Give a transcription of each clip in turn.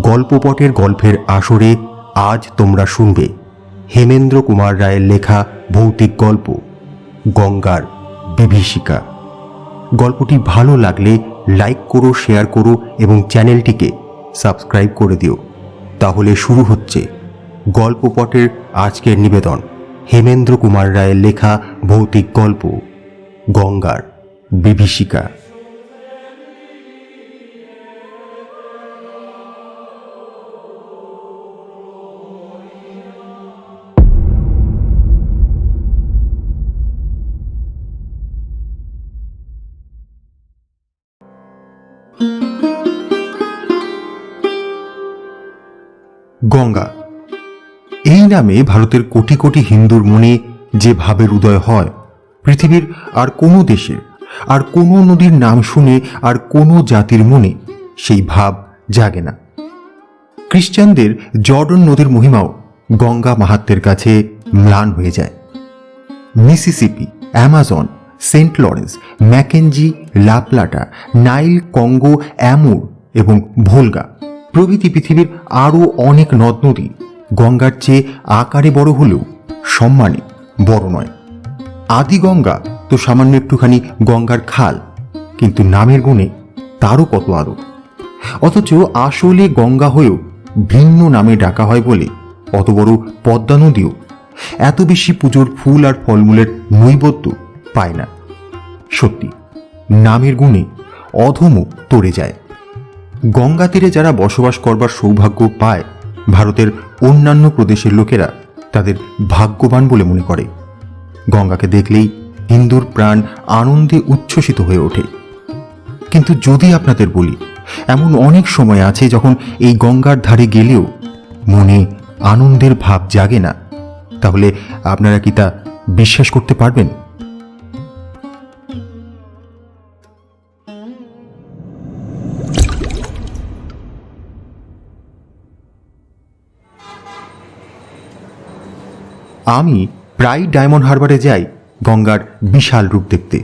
গল্পপটের গল্পের আসরে আজ তোমরা শুনবে হেমেন্দ্র কুমার রায়ের লেখা ভৌতিক গল্প, গঙ্গার বিভীষিকা। গল্পটি ভালো লাগলে লাইক করো, শেয়ার করো এবং চ্যানেলটিকে সাবস্ক্রাইব করে দিও। তাহলে শুরু হচ্ছে গল্পপটের আজকের নিবেদন, হেমেন্দ্র কুমার রায়ের লেখা ভৌতিক গল্প, গঙ্গার বিভীষিকা। গঙ্গা। এই নামে ভারতের কোটি কোটি হিন্দুর মনে যে ভাবের উদয় হয়, পৃথিবীর আর কোনো দেশের আর কোনো নদীর নাম শুনে আর কোনো জাতির মনে সেই ভাব জাগে না। খ্রিস্টানদের জর্ডন নদীর মহিমাও গঙ্গা মাহাত্মের কাছে ম্লান হয়ে যায়। Mississippi, Amazon, Saint Lawrence, Mackenzie, La Plata, Nile, Congo, Amur এবং ভোলগা প্রভৃতি পৃথিবীর আরও অনেক নদ নদী গঙ্গার চেয়ে আকারে বড় হলেও সম্মানে বড় নয়। আদি গঙ্গা তো সামান্য একটুখানি গঙ্গার খাল, কিন্তু নামের গুণে তারও কত আরও অথচ আসলে গঙ্গা হয়েও ভিন্ন নামে ডাকা হয় বলে অত বড় পদ্মা নদীও এত বেশি পুজোর ফুল আর ফলমূলের নৈবদ্য পায় না। সত্যি, নামের গুণে অধমও তরে যায়। গঙ্গা তীরে যারা বসবাস করবার সৌভাগ্য পায়, ভারতের অন্যান্য প্রদেশের লোকেরা তাদের ভাগ্যবান বলে মনে করে। গঙ্গাকে দেখলেই হিন্দুর প্রাণ আনন্দে উচ্ছ্বসিত হয়ে ওঠে। কিন্তু যদি আপনাদের বলি, এমন অনেক সময় আছে যখন এই গঙ্গার ধারে গেলেও মনে আনন্দের ভাব জাগে না। তাহলে আপনারা কি তা বিশ্বাস করতে পারবেন? আমি প্রায় ডায়মন্ড হারবারে যাই গঙ্গার বিশাল রূপ দেখতে।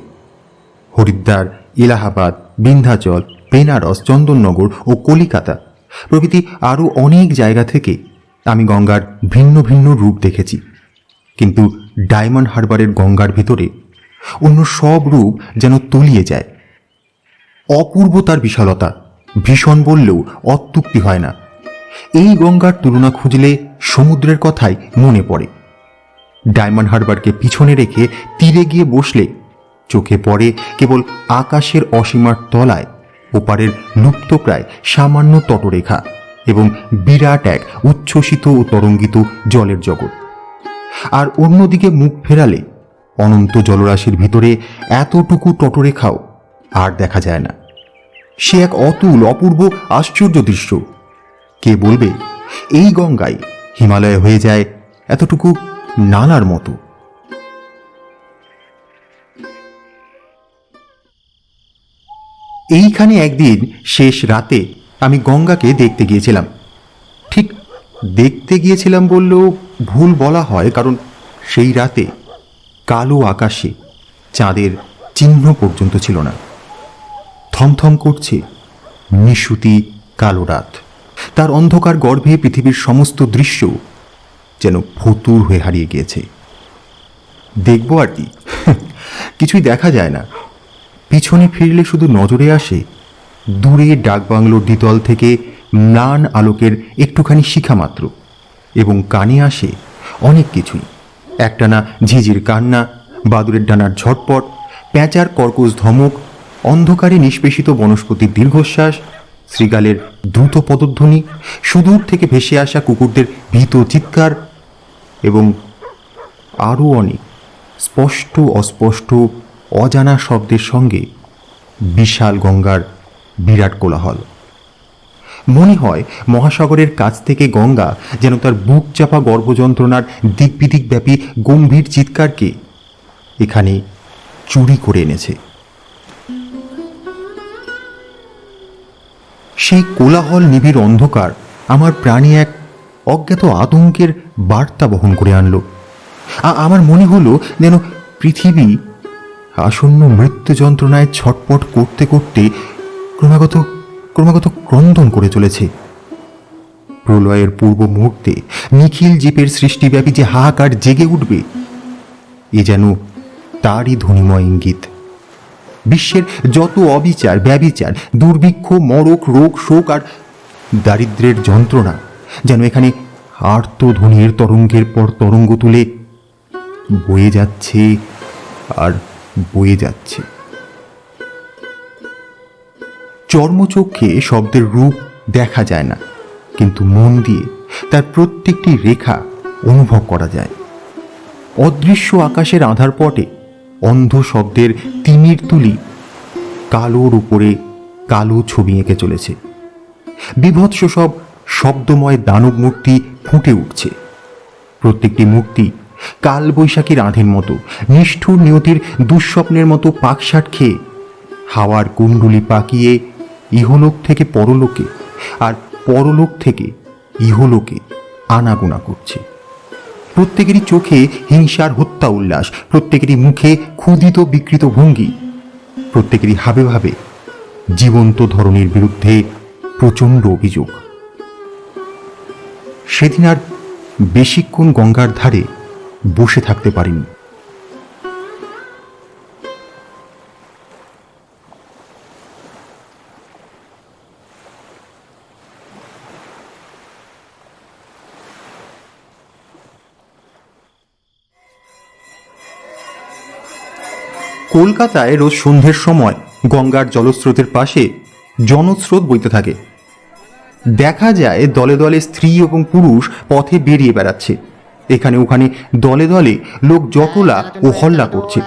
হরিদ্বার, এলাহাবাদ, বিন্ধ্যাচল, বেনারস, চন্দননগর ও কলিকাতা প্রভৃতি আরও অনেক জায়গা থেকে আমি গঙ্গার ভিন্ন ভিন্ন রূপ দেখেছি। কিন্তু ডায়মন্ড হারবারের গঙ্গার ভিতরে অন্য সব রূপ যেন তলিয়ে যায়। অপূর্ব তার বিশালতা, ভীষণ বললেও অত্যুক্তি হয় না। এই গঙ্গার তুলনা খুঁজলে সমুদ্রের কথাই মনে পড়ে। ডায়মন্ড হারবারকে পিছনে রেখে তীরে গিয়ে বসলে, চোখে পড়ে কেবল আকাশের অসীমার তলায়, ওপারের লুপ্তপ্রায় সামান্য তটরেখা এবং বিরাট এক উচ্ছ্বসিত ও তরঙ্গিত জলের জগৎ। আর অন্যদিকে মুখ ফেরালে অনন্ত জলরাশির ভিতরে এতটুকু তটরেখাও আর দেখা যায় না। সে এক অতুল, অপূর্ব, আশ্চর্য দৃশ্য। কে বলবে, এই গঙ্গায় হিমালয় হয়ে যায় এতটুকু নালার মতো। এইখানে একদিন শেষ রাতে আমি গঙ্গাকে দেখতে গিয়েছিলাম। ঠিক দেখতে গিয়েছিলাম বললেও ভুল বলা হয়, কারণ সেই রাতে কালো আকাশে চাঁদের চিহ্ন পর্যন্ত ছিল না। থমথম করছে নিশুতি কালো রাত। তার অন্ধকার গর্ভে পৃথিবীর সমস্ত দৃশ্য যেন ফতুর হয়ে হারিয়ে গিয়েছে। দেখব আর কি। কিছুই দেখা যায় না। পিছনে ফিরলে শুধু নজরে আসে দূরে ডাকবাংলোর দ্বিতল থেকে ম্লান আলোকের একটুখানি শিখা মাত্র এবং কানে আসে অনেক কিছুই। একটানা ঝিঝির কান্না, বাদুরের ডানার ঝটপট, প্যাঁচার কর্কশ ধমক, অন্ধকারে নিষ্পেষিত বনস্পতির দীর্ঘশ্বাস শ্রীগালের দ্রুত পদধ্বনি, সুদূর থেকে ভেসে আসা কুকুরদের ভীত চিৎকার এবং আরও অনেক স্পষ্ট, অস্পষ্ট, অজানা শব্দের সঙ্গে বিশাল গঙ্গার বিরাট কোলাহল। মনে হয় মহাসাগরের কাছ থেকে গঙ্গা যেন তার বুক চাপা গর্ভযন্ত্রণার দিকবিদিক ব্যাপী গম্ভীর চিৎকারকে এখানে চুরি করে এনেছে। সেই কোলাহল নিবিড় অন্ধকার আমার প্রাণে এক অজ্ঞাত আতঙ্কের বার্তা বহন করে আনল। আমার মনে হলো যেন পৃথিবী আসন্ন মৃত্যু যন্ত্রণায় ছটপট করতে করতে ক্রমাগত ক্রমাগত ক্রন্দন করে চলেছে। প্রলয়ের পূর্ব মুহূর্তে নিখিল জীবের সৃষ্টিব্যাপী যে হাহাকার জেগে উঠবে, এ যেন তারই ধ্বনিময় ইঙ্গিত। বিশ্বের যত অবিচার, ব্যবিচার, দুর্ভিক্ষ, মরক, রোগ, শোক আর দারিদ্রের যন্ত্রণা যেন এখানে আর্তধ্বনির তরঙ্গের পর তরঙ্গ তুলে বয়ে যাচ্ছে আর বয়ে যাচ্ছে। চর্মচক্ষে শব্দের রূপ দেখা যায় না, কিন্তু মন দিয়ে তার প্রত্যেকটি রেখা অনুভব করা যায়। অদৃশ্য আকাশের আধার পটে অন্ধ শব্দের তিমির তুলি কালোর উপরে কালো ছবি এঁকে চলেছে। বিভৎস সব শব্দময় দানব মূর্তি ফুটে উঠছে। প্রত্যেকটি মূর্তি কাল বৈশাখীর আঁধের মতো, নিষ্ঠুর নিয়তির দুঃস্বপ্নের মতো পাকশাট খেয়ে, হাওয়ার কুণ্ডুলি পাকিয়ে ইহলোক থেকে পরলোকে আর পরলোক থেকে ইহলোকে আনাগোনা করছে। প্রত্যেকেরই চোখে হিংসার হত্যা উল্লাস, প্রত্যেকেরই মুখে ক্ষুদিত বিকৃত ভঙ্গি, প্রত্যেকেরই হাবে ভাবে জীবন্ত ধরনের বিরুদ্ধে প্রচণ্ড অভিযোগ। সেদিন আর বেশিক্ষণ গঙ্গার ধারে বসে থাকতে পারিনি। কলকাতায় রোজ সন্ধ্যের সময় গঙ্গার জলস্রোতের পাশে জনস্রোত বইতে থাকে। দেখা যায় দলে দলে স্ত্রী এবং পুরুষ পথে বেরিয়ে বেড়াচ্ছে। এখানে ওখানে দলে দলে লোক জটলা ও হল্লা করছে।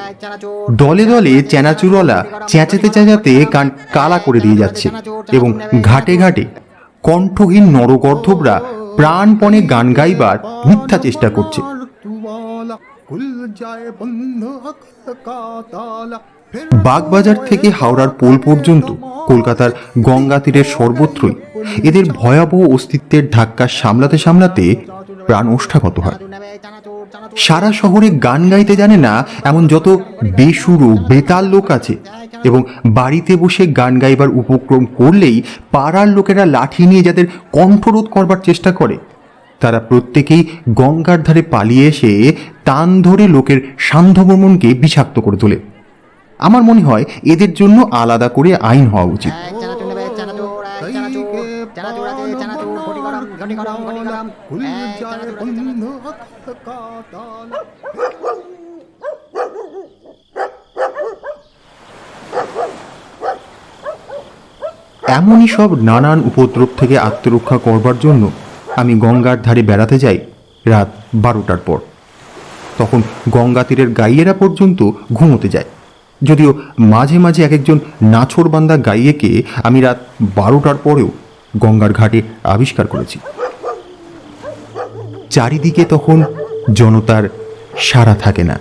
দলে দলে চেনাচুরলা চেঁচাতে চেঁচাতে কান কালা করে দিয়ে যাচ্ছে এবং ঘাটে ঘাটে কণ্ঠহীন নরগর্ধবরা প্রাণপণে গান গাইবার মিথ্যা চেষ্টা করছে। বাগবাজার থেকে হাওড়ার পোল পর্যন্ত কলকাতার গঙ্গা তীরের সর্বত্রই এদের ভয়াবহ অস্তিত্বের ধাক্কা সামলাতে সামলাতে প্রাণ ওষ্ঠাগত হয়। সারা শহরে গান গাইতে জানে না এমন যত বেসুরো বেতাল লোক আছে এবং বাড়িতে বসে গান গাইবার উপক্রম করলেই পাড়ার লোকেরা লাঠি নিয়ে যাদের কণ্ঠরোধ করবার চেষ্টা করে, তারা প্রত্যেকেই গঙ্গার ধারে পালিয়ে এসে তান ধরে লোকের সান্ধ্যভ্রমণকে বিষাক্ত করে তোলে। আমার মনে হয় এদের জন্য আলাদা করে আইন হওয়া উচিত। এমনই সব নানান উপদ্রব থেকে আত্মরক্ষা করবার জন্য আমি গঙ্গার ধারে বেড়াতে যাই রাত বারোটার পর। তখন গঙ্গা তীরের গাইয়েরা পর্যন্ত ঘুমোতে যায়। যদিও মাঝে মাঝে এক একজন নাছোড়বান্দা গাইয়েকে আমি রাত বারোটার পরেও গঙ্গার ঘাটে আবিষ্কার করেছি। চারিদিকে তখন জনতার সারা থাকে না।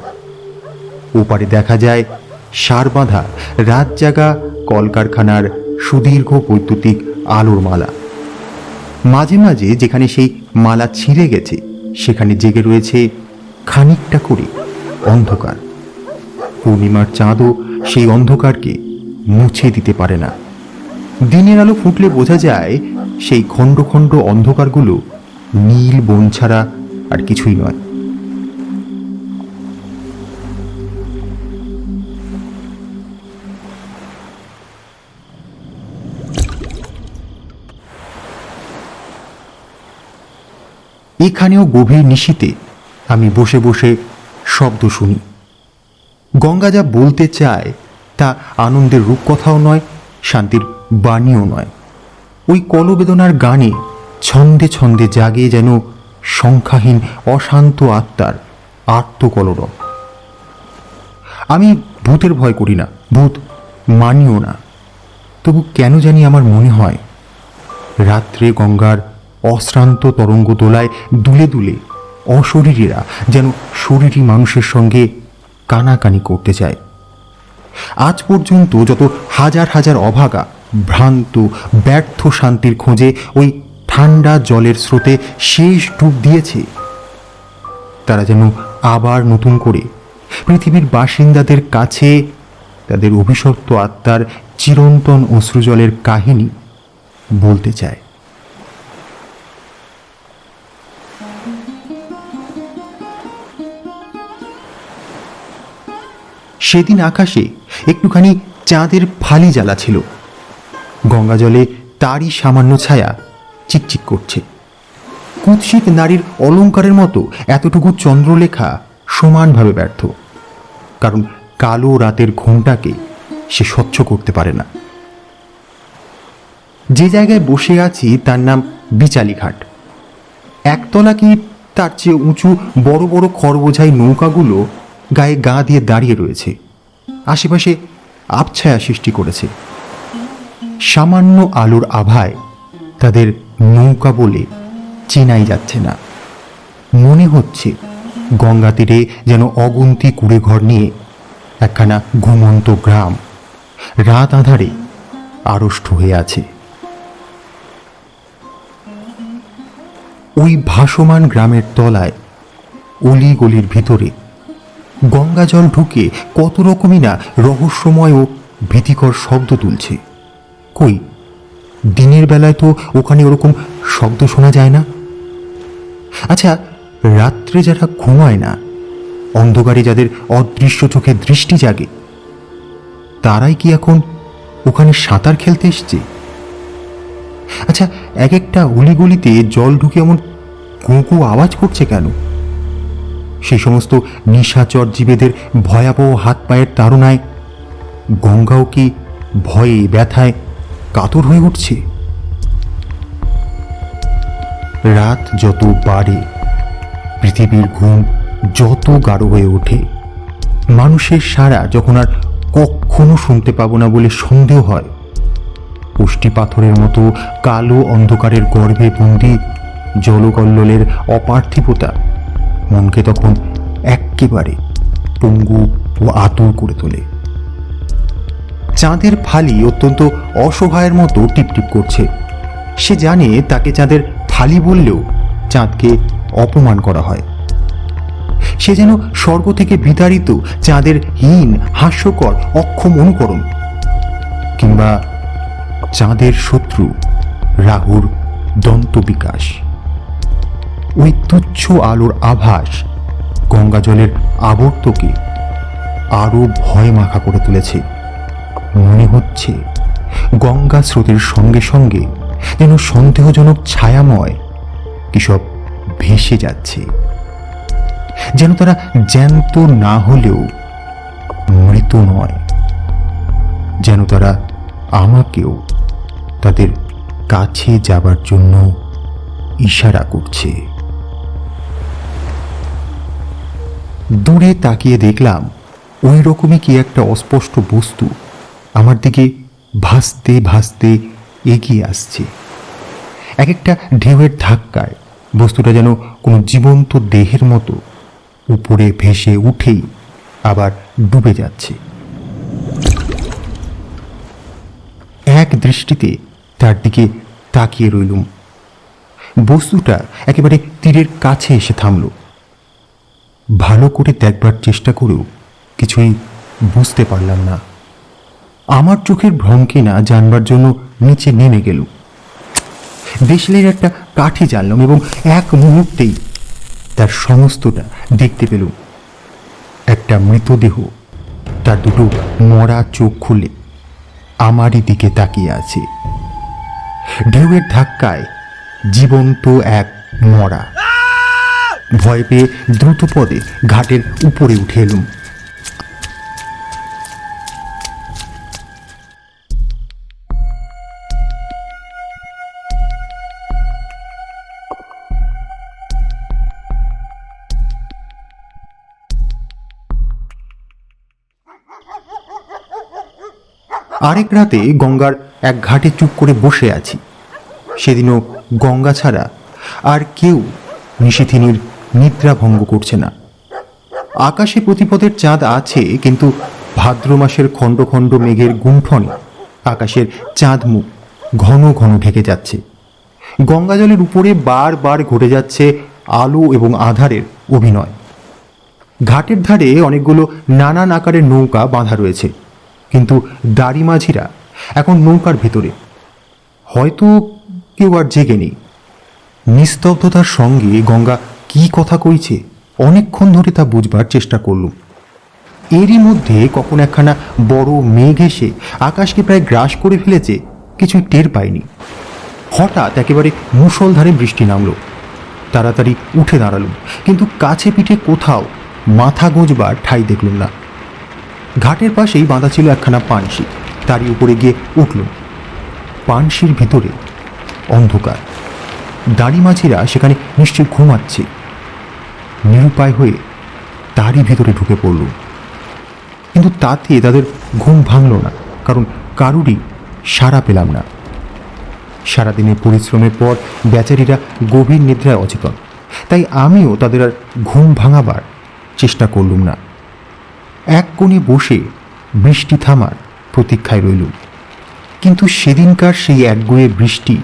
ওপারে দেখা যায় সার বাঁধা রাত জাগা কলকারখানার সুদীর্ঘ বৈদ্যুতিক আলোর মালা। মাঝে মাঝে যেখানে সেই মালা ছিঁড়ে গেছে, সেখানে জেগে রয়েছে খানিকটা করে অন্ধকার। পূর্ণিমার চাঁদও সেই অন্ধকারকে মুছে দিতে পারে না। দিনের আলো ফুটলে বোঝা যায় সেই খণ্ড খণ্ড অন্ধকারগুলো নীল বন ছাড়া আর কিছুই নয়। এখানেও গভীর নিশীতে আমি বসে বসে শব্দ শুনি। গঙ্গা যা বলতে চায়, তা আনন্দের রূপকথাও নয়, শান্তির বাণীও নয়। ওই কলবেদনার গানে ছন্দে ছন্দে জাগে যেন সংখ্যাহীন অশান্ত আত্মার আত্মকলরব। আমি ভূতের ভয় করি না, ভূত মানিও না। তবু কেন জানি আমার মনে হয়, রাত্রে গঙ্গার অশ্রান্ত তরঙ্গ দোলায় দুলে দুলে অশরীরীরা যেন শরীরী মানুষের সঙ্গে কানাকানি করতে চায়। আজ পর্যন্ত যত হাজার হাজার অভাগা, ভ্রান্ত, ব্যর্থ শান্তির খোঁজে ওই ঠান্ডা জলের স্রোতে শেষ ডুব দিয়েছে। তারা যেন আবার নতুন করে পৃথিবীর বাসিন্দাদের কাছে তাদের অভিশপ্ত আত্মার চিরন্তন অশ্রুজলের কাহিনী বলতে চায়। সেদিন আকাশে একটুখানি চাঁদের ফালি জ্বালা ছিল। গঙ্গা জলে তারই সামান্য ছায়া চিকচিক করছে। কুৎসিত নারীর অলংকারের মতো এতটুকু চন্দ্রলেখা সমানভাবে ব্যর্থ। কারণ কালো রাতের ঘুমটাকে সে স্বচ্ছ করতে পারে না। যে জায়গায় বসে আছি তার নাম বিচালিঘাট। একতলা কি তার চেয়ে উঁচু বড় বড় খরবোঝাই নৌকাগুলো গায়ে গা দিয়ে দাঁড়িয়ে রয়েছে। আশেপাশে আবছায়া সৃষ্টি করেছে। সামান্য আলোর আভায় তাদের নৌকা বলে চেনাই যাচ্ছে না। মনে হচ্ছে গঙ্গা তীরে যেন অগুন্তি কুড়ে ঘর নিয়ে একখানা ঘুমন্ত গ্রাম রাত আধারে আড়ষ্ট হয়ে আছে। ওই ভাসমান গ্রামের তলায় অলি গলির ভিতরে গঙ্গা জল ঢুকে কত রকমই না রহস্যময় ও ভীতিকর শব্দ তুলছে। কই? দিনের বেলায় তো ওখানে ওরকম শব্দ শোনা যায় না? আচ্ছা রাত্রে যারা ঘুমায় না, অন্ধকারে যাদের অদৃশ্য চোখে দৃষ্টি জাগে, তারাই কি এখন ওখানে সাঁতার খেলতে এসছে? আচ্ছা এক একটা অলিগলিতে জল ঢুকে এমন কুঁকু আওয়াজ করছে কেন? সেই সমস্ত নিশাচর জীবেদের ভয়াবহ হাত পায়ের তাড়নায় গঙ্গাও কি ভয়ে, ব্যথায় কাতর হয়ে উঠছে? রাত যত বাড়ে, পৃথিবীর ঘুম যত গাঢ় হয়ে ওঠে, মানুষের সারা যখন আর কখনো শুনতে পাবো না বলে সন্দেহ হয়। পুষ্টি পাথরের মতো কালো অন্ধকারের গর্ভে বন্দি জলকল্লোলের অপার্থিবতা মনকে তখন এক্কেবারে পঙ্গু ও আতুর করে তোলে। চাঁদের ফালি অত্যন্ত অসহায়ের মতো টিপটিপ করছে। সে জানে তাকে চাঁদের ফালি বললেও চাঁদকে অপমান করা হয়। সে যেন স্বর্গ থেকে বিতাড়িত চাঁদের হীন, হাস্যকর, অক্ষম অনুকরণ কিংবা চাঁদের শত্রু রাহুর দন্ত বিকাশ। ওই তুচ্ছ আলোর আভাস গঙ্গা জলের আবর্তকে আরও ভয় মাখা করে তুলেছে। মনে হচ্ছে গঙ্গা স্রোতের সঙ্গে সঙ্গে যেন সন্দেহজনক ছায়াময় কিসব ভেসে যাচ্ছে। যেন তারা জ্যান্ত না হলেও মৃত নয়। যেন তারা আমাকেও তাদের কাছে যাবার জন্য ইশারা করছে। দূরে তাকিয়ে দেখলাম ওই রকমই কি একটা অস্পষ্ট বস্তু আমার দিকে ভাসতে ভাসতে এগিয়ে আসছে। এক একটা ঢেউয়ের ধাক্কায় বস্তুটা যেন কোনো জীবন্ত দেহের মতো উপরে ভেসে উঠেই আবার ডুবে যাচ্ছে। এক দৃষ্টিতে তার দিকে তাকিয়ে রইলুম। বস্তুটা একেবারে তীরের কাছে এসে থামল। ভালো করে দেখবার চেষ্টা করেও কিছুই বুঝতে পারলাম না। আমার চোখের ভ্রমকে না জানবার জন্য নিচে নেমে গেল। দেশলের একটা কাঠি জানলাম এবং এক মুহূর্তেই তার সমস্তটা দেখতে পেলুম। একটা মৃতদেহ, তার দুটো মরা চোখ খুলে আমারই দিকে তাকিয়ে আছে। ঢেউয়ের ধাক্কায় জীবন্ত এক মরা। ভয় পেয়ে দ্রুত পদে ঘাটের উপরে উঠে এলুম। আরেক রাতে গঙ্গার এক ঘাটে চুপ করে বসে আছি। সেদিনও গঙ্গা ছাড়া আর কেউ নিশিথিনীর নিদ্রা ভঙ্গ করছে না। আকাশে প্রতিপদের চাঁদ আছে, কিন্তু ভাদ্র মাসের খণ্ড খণ্ড মেঘের গুণ্ঠনে আকাশের চাঁদ মুখ ঘন ঘন ঢেকে যাচ্ছে। গঙ্গা জলের উপরে বারবার ঘটে যাচ্ছে আলো এবং আধারের অভিনয়। ঘাটের ধারে অনেকগুলো নানান আকারের নৌকা বাঁধা রয়েছে, কিন্তু দাড়ি মাঝিরা এখন নৌকার ভেতরে। হয়তো কেউ আর জেগে নেই। নিস্তব্ধতার সঙ্গে গঙ্গা কি কথা কইছে? অনেকক্ষণ ধরে তা বুঝবার চেষ্টা করলুম। এরই মধ্যে কখন একখানা বড় মেঘ এসে আকাশকে প্রায় গ্রাস করে ফেলেছে, কিছুই টের পায়নি হঠাৎ একেবারে মুষলধারে বৃষ্টি নামলো। তাড়াতাড়ি উঠে দাঁড়ালুম, কিন্তু কাছে পিঠে কোথাও মাথা গোঁজবার ঠাই দেখলুম না। ঘাটের পাশেই বাঁধা ছিল একখানা পানশি তারই উপরে গিয়ে উঠলুম। পানশির ভিতরে অন্ধকার। দাড়ি মাঝিরা সেখানে নিশ্চয়ই ঘুমাচ্ছে। নিরুপায় হয়ে তারই ভিতরে ঢুকে পড়ল। কিন্তু তাতে তাদের ঘুম ভাঙল না, কারণ কারুরই সাড়া পেলাম না। সারাদিনের পরিশ্রমের পর বেচারিরা গভীর নিদ্রায় অচেতন। তাই আমিও তাদের আর ঘুম ভাঙাবার চেষ্টা করলুম না। এক কোণে বসে বৃষ্টি থামার প্রতীক্ষায় রইলুম। কিন্তু সেদিনকার সেই একগুয়ে বৃষ্টি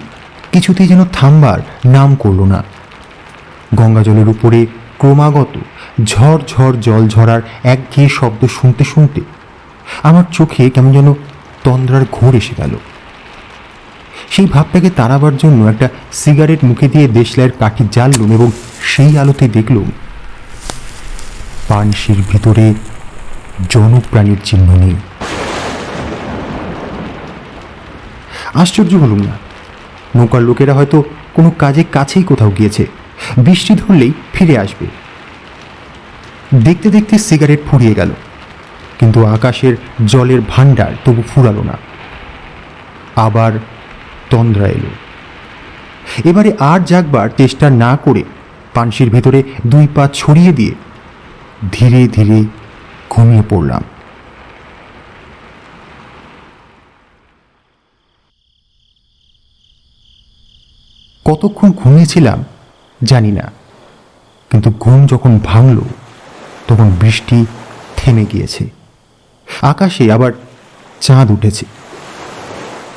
কিছুতেই যেন থামবার নাম করল না। গঙ্গা জলের উপরে ক্রমাগত ঝড় ঝড় জল ঝরার একঘেয়ে শব্দ শুনতে শুনতে আমার চোখে কেমন যেন তন্দ্রার ঘোর এসে গেল। সেই ভাবটাকে তাড়াবার জন্য একটা সিগারেট মুখে দিয়ে দেশলাইয়ের কাঠি জ্বাললুম এবং সেই আলোতে দেখলুম পানশির ভিতরে জনপ্রাণীর চিহ্ন নেই। আশ্চর্য হলুম না। নৌকার লোকেরা হয়তো কোনো কাজে কাছেই কোথাও গিয়েছে। বৃষ্টি ধরলেই ফিরে আসবে। দেখতে দেখতে সিগারেট ফুরিয়ে গেল, কিন্তু আকাশের জলের ভাণ্ডার তবু ফুরালো না। আবার তন্দ্রা এলো। এবারে আর জাগবার চেষ্টা না করে পানসির ভেতরে দুই পা ছড়িয়ে দিয়ে ধীরে ধীরে ঘুমিয়ে পড়লাম। কতক্ষণ ঘুমিয়েছিলাম জানি না। কিন্তু ঘুম যখন ভাঙল, তখন বৃষ্টি থেমে গিয়েছে। আকাশে আবার চাঁদ উঠেছে।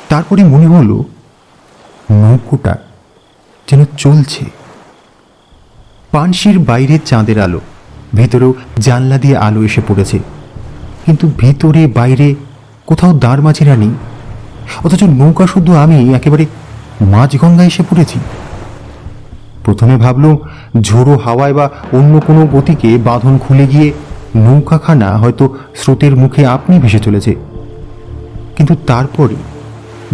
তারপরে মনে হলো, নৌকোটা যেন চলছে। পানশির বাইরে চাঁদের আলো, ভেতরেও জানলা দিয়ে আলো এসে পড়েছে। কিন্তু ভিতরে বাইরে কোথাও দাঁড় মাঝিরা নেই। অথচ নৌকা শুধু আমি একেবারে মাঝগঙ্গা এসে পড়েছি। প্রথমে ভাবলাম ঝোড়ো হাওয়ায় বা অন্য কোনো গতিকে বাঁধন খুলে গিয়ে নৌকাখানা হয়তো স্রোতের মুখে আপনি ভেসে চলেছে। কিন্তু তারপরে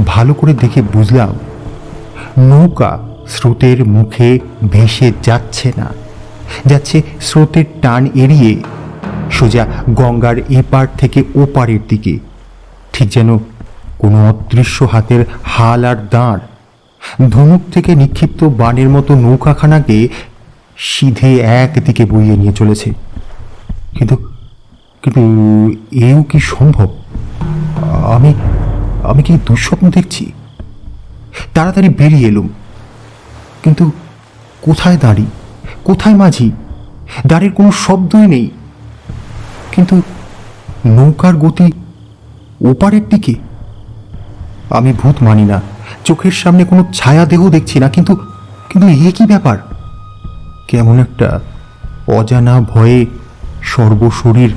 ভালো করে দেখে বুঝলাম, নৌকা স্রোতের মুখে ভেসে যাচ্ছে না। যাচ্ছে স্রোতের টান এড়িয়ে সোজা গঙ্গার এপার থেকে ওপারের দিকে। ঠিক যেন কোনো অদৃশ্য হাতের হাল আর দাঁড় ধনুক থেকে নিক্ষিপ্ত বানের মতো নৌকাখানাকে সিধে একদিকে বইয়ে নিয়ে চলেছে। কিন্তু কিন্তু এও কি সম্ভব? আমি আমি কি দুঃস্বপ্ন দেখছি? তাড়াতাড়ি বেরিয়ে এলুম। কিন্তু কোথায় দাঁড়ি? কোথায় মাঝি? দাঁড়ির কোনো শব্দই নেই। কিন্তু নৌকার গতি ওপারের দিকে? আমি ভূত মানি না। চোখের সামনে কোনো ছায়া দেহ দেখছি না, কিন্তু কিন্তু এ কি ব্যাপার? কেমন একটা অজানা ভয়ে সর্বশরীর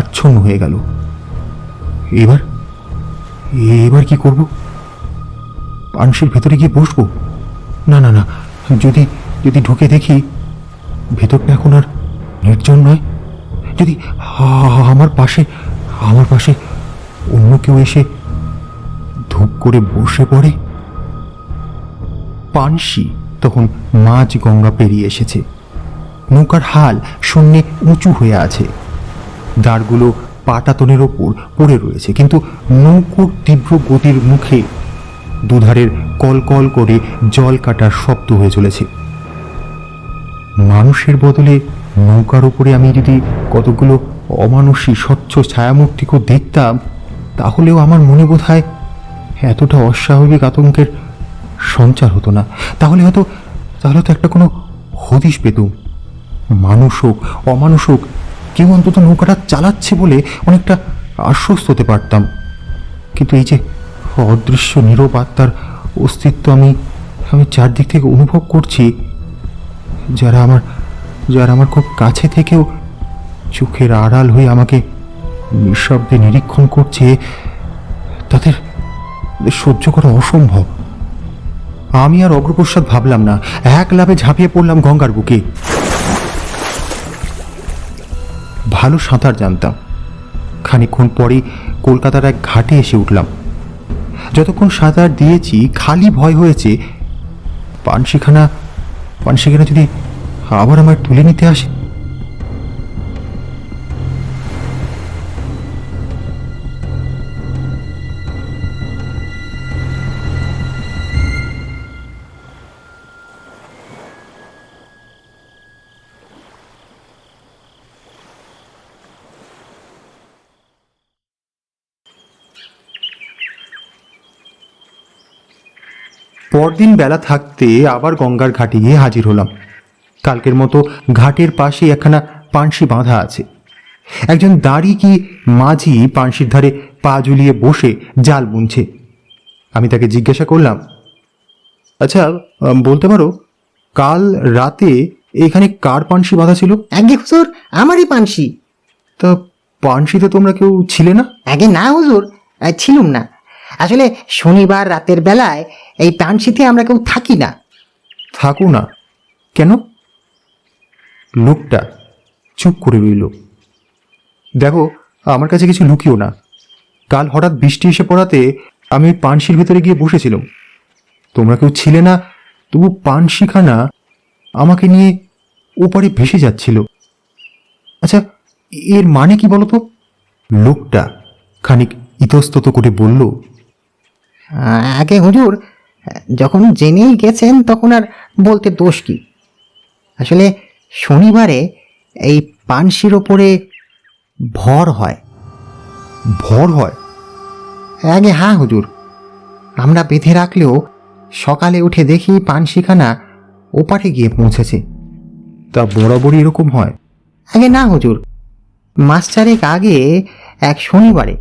আচ্ছন্ন হয়ে গেল। এবার এবার কি করব? পানসির ভেতরে গিয়ে বসবো? না না না, যদি যদি ঢুকে দেখি, ভেতরটা এখন আর নির্জন নয়। যদি আমার পাশে আমার পাশে অন্য কেউ এসে ধূপ করে বসে পড়ে। পানসি তখন মাঝ গঙ্গা পেরিয়ে এসেছে। নৌকার হাল শূন্যে উঁচু হয়ে আছে। দাঁড়গুলো পাটাতনের ওপর পড়ে রয়েছে, কিন্তু নৌকোর তীব্র গতির মুখে দুধারের কলকল করে জল কাটার শব্দ হয়ে চলেছে। মানুষের বদলে নৌকার উপরে আমি যদি কতগুলো অমানুষী স্বচ্ছ ছায়ামূর্তিকেও দেখতাম, তাহলেও আমার মনে বোধ হয় এতটা অস্বাভাবিক আতঙ্কের সঞ্চার হতো না। তাহলে হয়তো, তাহলে তো একটা কোনো হদিশ পেতুম মানুষ হোক, অমানুষ হোক, কেউ অন্তত নৌকাটা চালাচ্ছে বলে অনেকটা আশ্বস্ত হতে পারতাম। কিন্তু এই যে অদৃশ্য, নীরব আত্মার অস্তিত্ব আমি আমি চারদিক থেকে অনুভব করছি, যারা আমার যারা আমার খুব কাছে থেকেও চোখের আড়াল হয়ে আমাকে নিঃশব্দে নিরীক্ষণ করছে তাদের তাদের সহ্য করা অসম্ভব। আমি আর অগ্রপ্রসাদ ভাবলাম না, এক লাভে ঝাঁপিয়ে পড়লাম গঙ্গার বুকে। ভালো সাঁতার জানতাম। খানিকক্ষণ পরে কলকাতার এক ঘাটে এসে উঠলাম। যতক্ষণ সাঁতার দিয়েছি, খালি ভয় হয়েছে, পানশিখানা পানশিখানা যদি আবার আমার তুলে নিতে আসে? পরদিন বেলা থাকতে আবার গঙ্গার ঘাটে গিয়ে হাজির হলাম। কালকের মতো ঘাটের পাশে একখানা পানসি বাঁধা আছে। একজন দাড়ি কি মাঝি পানসির ধারে পা ঝুলিয়ে বসে জাল বুনছে। আমি তাকে জিজ্ঞাসা করলাম আচ্ছা বলতে পারো কাল রাতে এখানে কার পানসি বাঁধা ছিল? আগে হুজুর আমারই পানসি। তা পানসিতে তোমরা কেউ ছিলে না? আগে না হুজুর ছিলুম না। আসলে শনিবার রাতের বেলায় এই পানসিতে আমরা কেউ থাকি না। থাকো না। কেন? লোকটা চুপ করে রইল। দেখো, আমার কাছে কিছু লুকিও না। কাল হঠাৎ বৃষ্টি এসে পড়াতে আমি ওই পানশির ভেতরে গিয়ে বসেছিলাম। তোমরা কেউ ছিলে না, তবু পানশিখানা আমাকে নিয়ে ওপারে ভেসে যাচ্ছিল। আচ্ছা এর মানে কি বলতো লোকটা খানিক ইতস্তত করে বলল আগে হুজুর যখন জেনেই গেছেন তখন আর বলতে দোষ কি? আসলে শনিবারে এই পানসির ওপরে ভর হয়। ভর হয়? আগে হ্যাঁ হুজুর, আমরা বেঁধে রাখলেও সকালে উঠে দেখি পানশিখানা ওপারে গিয়ে পৌঁছেছে। তা বরাবরই এরকম হয়? আগে না হুজুর, মাস চারেক আগে এক শনিবারে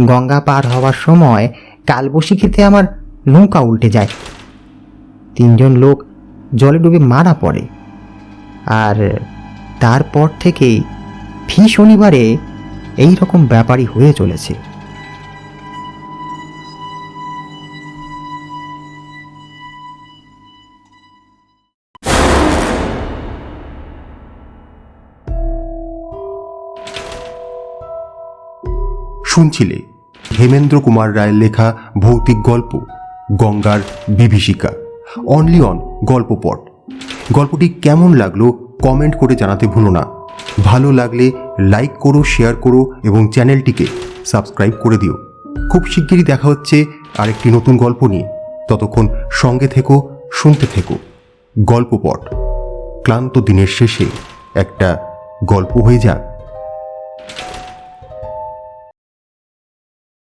গঙ্গা পার হওয়ার সময় কালবশিখিতে আমার নৌকা উল্টে যায়। তিনজন লোক জলে ডুবে মারা পড়ে। আর তারপর থেকেই ফি শনিবারে এই রকম ব্যাপারই হয়ে চলেছে। শুনছিলে? হেমেন্দ্র কুমার রায়ের লেখা ভৌতিক গল্প, গঙ্গার বিভীষিকা অনলি অন গল্পপট। গল্পটি কেমন লাগল কমেন্ট করে জানাতে ভুলো না। ভালো লাগলে লাইক করো শেয়ার করো এবং চ্যানেলটিকে সাবস্ক্রাইব করে দিও। খুব শিগগিরই দেখা হচ্ছে আরেকটি নতুন গল্প নিয়ে। ততক্ষণ সঙ্গে থেকো, শুনতে থেকো। গল্পপট। ক্লান্ত দিনের শেষে একটা গল্প হয়ে যাক।